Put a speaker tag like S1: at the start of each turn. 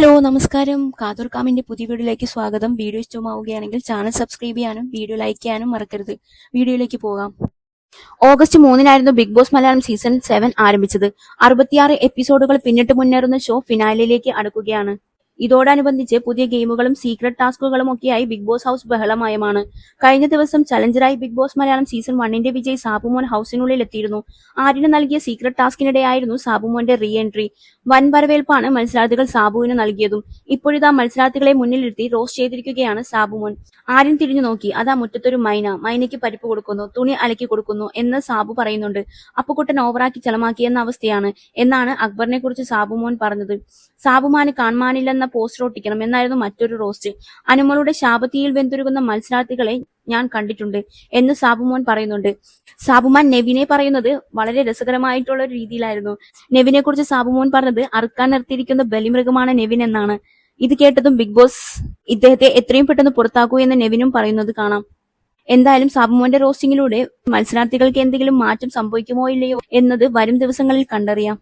S1: Hello നമസ്കാരം. കാതൂർ കാമിന്റെ പുതിയ വീഡിയോയിലേക്ക് സ്വാഗതം. വീഡിയോ ഇഷ്ടമാവുകയാണെങ്കിൽ ചാനൽ സബ്സ്ക്രൈബ് ചെയ്യാനും വീഡിയോ ലൈക്ക് ചെയ്യാനും മറക്കരുത്. വീഡിയോയിലേക്ക് പോകാം. August മൂന്നിനായിരുന്നു Bigg Boss Malayalam season seven ആരംഭിച്ചത്. അറുപത്തിയാറ് എപ്പിസോഡുകൾ പിന്നിട്ട് മുന്നേറുന്ന ഷോ ഫിനാലിലേക്ക് അടുക്കുകയാണ്. ഇതോടനുബന്ധിച്ച് പുതിയ ഗെയിമുകളും സീക്രട്ട് ടാസ്കുകളും ഒക്കെയായി ബിഗ് ബോസ് ഹൗസ് ബഹളമയമാണ്. കഴിഞ്ഞ ദിവസം ചലഞ്ചറായി ബിഗ് ബോസ് മലയാളം സീസൺ വണ്ണിന്റെ വിജയ് സാബുമോൻ ഹൗസിനുള്ളിൽ എത്തിയിരുന്നു. ആരിന് നൽകിയ സീക്രട്ട് ടാസ്കിനിടെയായിരുന്നു സാബുമോന്റെ റീ എൻട്രി വൻ വരവേൽപ്പാണ് മത്സരാർത്ഥികൾ സാബുവിന് നൽകിയതും. ഇപ്പോഴിതാ മത്സരാർത്ഥികളെ മുന്നിലിരുത്തി റോസ് ചെയ്തിരിക്കുകയാണ് സാബുമോൻ. ആര്യൻ തിരിഞ്ഞു നോക്കി അതാ മുറ്റത്തൊരു മൈന മൈനയ്ക്ക് പരിപ്പ് കൊടുക്കുന്നു തുണി അലക്കി കൊടുക്കുന്നു എന്ന് സാബു പറയുന്നുണ്ട്. അപ്പുക്കുട്ടൻ ഓവറാക്കി ചെലമാക്കിയെന്ന അവസ്ഥയാണ് എന്നാണ് അക്ബറിനെ കുറിച്ച് സാബുമോൻ പറഞ്ഞത്. സാബുമാന് കാണാനില്ലെന്ന പോസ്റ്റർ ഒട്ടിക്കണം എന്നായിരുന്നു മറ്റൊരു റോസ്റ്റ് അനുമോളുടെ ശാപത്തിയിൽ വെന്തുരുകുന്ന മത്സരാർത്ഥികളെ ഞാൻ കണ്ടിട്ടുണ്ട് എന്ന് സാബുമോൻ പറയുന്നുണ്ട്. സാബുമാൻ നെവിനെ പറയുന്നത് വളരെ രസകരമായിട്ടുള്ള ഒരു രീതിയിലായിരുന്നു. നെവിനെ കുറിച്ച് സാബുമോൻ പറഞ്ഞത് അറുക്കാൻ നിർത്തിയിരിക്കുന്ന ബലിമൃഗമാണ് നെവിൻ എന്നാണ്. ഇത് കേട്ടതും ബിഗ് ബോസ് ഇദ്ദേഹത്തെ എത്രയും പെട്ടെന്ന് പുറത്താക്കൂ എന്ന് നെവിനും പറയുന്നത് കാണാം. എന്തായാലും സാബുമോന്റെ റോസ്റ്റിങ്ങിലൂടെ മത്സരാർത്ഥികൾക്ക് എന്തെങ്കിലും മാറ്റം സംഭവിക്കുമോ ഇല്ലയോ എന്നത് വരും ദിവസങ്ങളിൽ കണ്ടറിയാം.